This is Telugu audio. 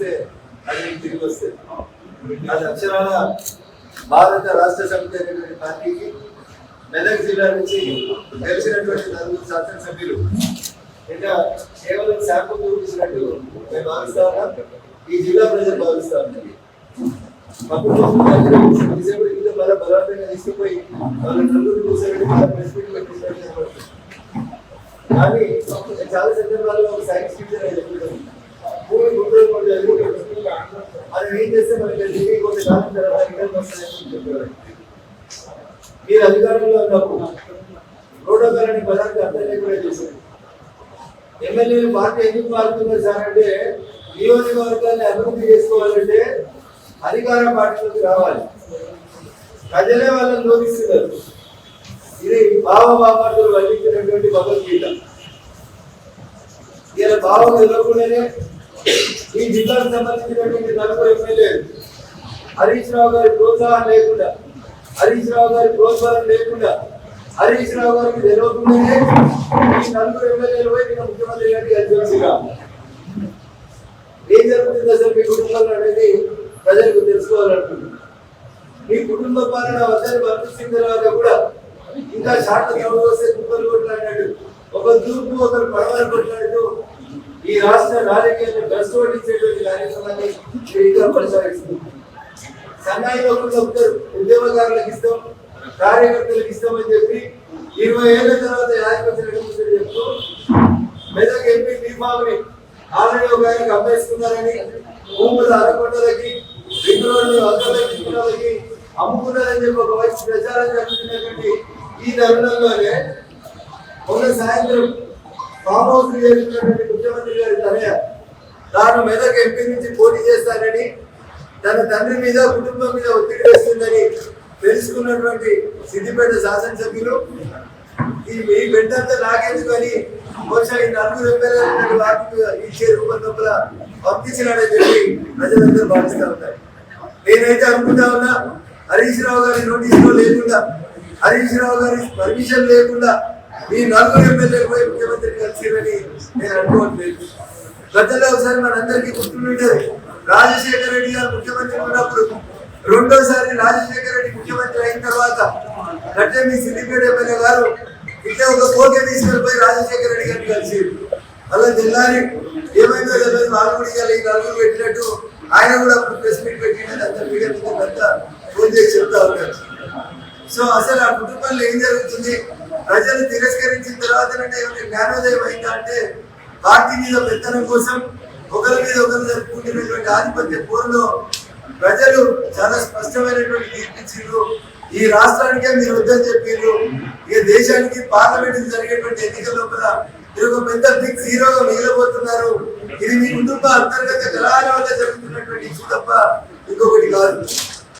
వస్తే అది మీకు తిరిగి వస్తే. అది అక్షరాల భారత రాష్ట్ర సమితి అనేటువంటి పార్టీకి మెదక్ జిల్లా నుంచి గెలిచినటువంటి నలుగురు శాసనసభ్యులు. ఇంకా కేవలం శాంపుల్ చూపించినట్టు మేము భావిస్తా ఈ జిల్లా ప్రజలు భావిస్తా ఉన్నారు బలవంతంగా తీసుకుపోయి వాళ్ళ నలుగురు కూర్చోబెట్టి ప్రెస్ మీట్ కానీ చాలా సందర్భాల్లో ఒక సైన్స్ చేస్తే మనకి దిగి కొంతకాలం తర్వాత రిటర్న్ వస్తాయని చెప్పారు మీరు అధికారంలో ఉన్నప్పుడు ప్రోటోకాల్ అనే పదానికి అర్థం లేకుండా చేశారు. ఎమ్మెల్యేలు పార్టీ ఎందుకు మారుతున్నారు సార్ అంటే నియోజకవర్గాన్ని అభివృద్ధి చేసుకోవాలంటే అధికార పార్టీలోకి రావాలి. ప్రజలే వాళ్ళని లోపిస్తున్నారు ఇది భావ బాబాతులు వల్లించినటువంటి భగవద్గీత ఇలా భావం ఎదుర్కొనే ఈ జిల్లాకు సంబంధించినటువంటి నలుగురు ఎమ్మెల్యేలు హరీష్ రావు గారి ప్రోత్సాహం లేకుండా హరీష్ రావు గారి ప్రోత్సాహం లేకుండా హరీష్ రావు గారికి తెలియకుండానే ఈ నలుగురు ఎమ్మెల్యేలు పోయి నేను ముఖ్యమంత్రి గారికి అధ్యక్షుగా ఏం జరుగుతుంది అసలు మీ కుటుంబంలో అనేది ప్రజలకు తెలుసుకోవాలనుకుంటున్నాను. మీ కుటుంబ పాలన వద్దని పంపించిన తర్వాత కూడా ఇంకా షార్ట్ చదువు వస్తే కుక్కలు కొట్లాడినట్టు ఒక తూర్పు ఒకరు పడవలు కొట్లాడుతూ ఈ రాష్ట్ర రాజకీయాన్ని భ్రష్టు పట్టించేటువంటి కార్యక్రమాన్ని మీరు ఇంకా కొనసాగిస్తుంది. సన్నాయి లోపల చెప్తారు ఉద్యమకారులకు ఇస్తాం కార్యకర్తలకు ఇస్తామని చెప్పి ఇరవై ఏళ్ళ తర్వాత యాజపత్రి చెప్తూ మెదక్ ఎంపీ దీపావళి ఆల్రెడీ ఒక ఆయనకి అమ్మేసుకున్నారని భూములు అరకొండలకి రింగ్ రోడ్లు అద్దలకి అమ్ముకున్నారని చెప్పి ఒక వైపు ప్రచారం జరుగుతున్నటువంటి ఈ తరుణంలోనే మొన్న సాయంత్రం ఫామ్ హౌస్ చేసినటువంటి ముఖ్యమంత్రి గారి తనయ తాను మెదక్ ఎంపీ నుంచి పోటీ చేస్తానని తన తండ్రి మీద కుటుంబం మీద ఒత్తిడి వేస్తుందని తెలుసుకున్నటువంటి సిద్దిపేట శాసనసభ్యులు. ఈ మీ బిడ్డంతా నాకెందుకు అని బహుశా ఈ నలుగురు ఎమ్మెల్యేలు వాటికి ఇచ్చే రూపం లోపల పంపించినాడని చెప్పి ప్రజలందరూ భావిస్తూ ఉన్నారు. నేనైతే అనుకుంటా ఉన్నా హరీష్ రావు గారి నోటీసులో లేకుండా హరీష్ రావు గారి పర్మిషన్ లేకుండా ఈ నలుగురు ఎమ్మెల్యేలు పోయి ముఖ్యమంత్రి కలిసిరని నేను అనుకోవట్లేదు. గతంలో ఒకసారి మనందరికీ గుర్తుండేది రాజశేఖర రెడ్డి గారు ముఖ్యమంత్రి ఉన్నప్పుడు రెండోసారి రాజశేఖర రెడ్డి ముఖ్యమంత్రి అయిన తర్వాత గట్టే మీ సిద్దిపేట ఎమ్మెల్యే గారు ఇట్లా ఒక కోకే తీసుకెళ్ళిపోయి రాజశేఖర రెడ్డి గారిని కలిసి అలా తెల్లారి ఏమైందో తెలియదు వాళ్ళు కూడా ఇవాళ ఈ నలుగురు పెట్టినట్టు ఆయన కూడా ప్రెస్ మీట్ పెట్టినట్టు అంత మీడియా ఫోన్ చేసి చెప్తా ఉన్నారు. సో అసలు ఆ కుటుంబంలో ఏం జరుగుతుంది? ప్రజలు తిరస్కరించిన తర్వాత ఏమైనా జ్ఞానోదయం అయిందా అంటే పార్టీ మీద పెత్తనం కోసం ఒకరి మీద ఒకరు జరుపుకుంటున్నటువంటి ఆధిపత్య పోరులో ప్రజలు చాలా స్పష్టమైనటువంటి తీర్పిచ్చిండ్రు ఈ రాష్ట్రానికే మీరు వద్దని చెప్పిండ్రు ఈ దేశానికి పార్లమెంట్ జరిగేటువంటి ఎన్నికల లోపల మీరు ఒక పెద్ద బిగ్ హీరోగా మిగిలిపోతున్నారు. ఇది మీ కుటుంబ అంతర్గత కళాల జరుగుతున్నటువంటి ఇష్యూ తప్ప ఇంకొకటి కాదు.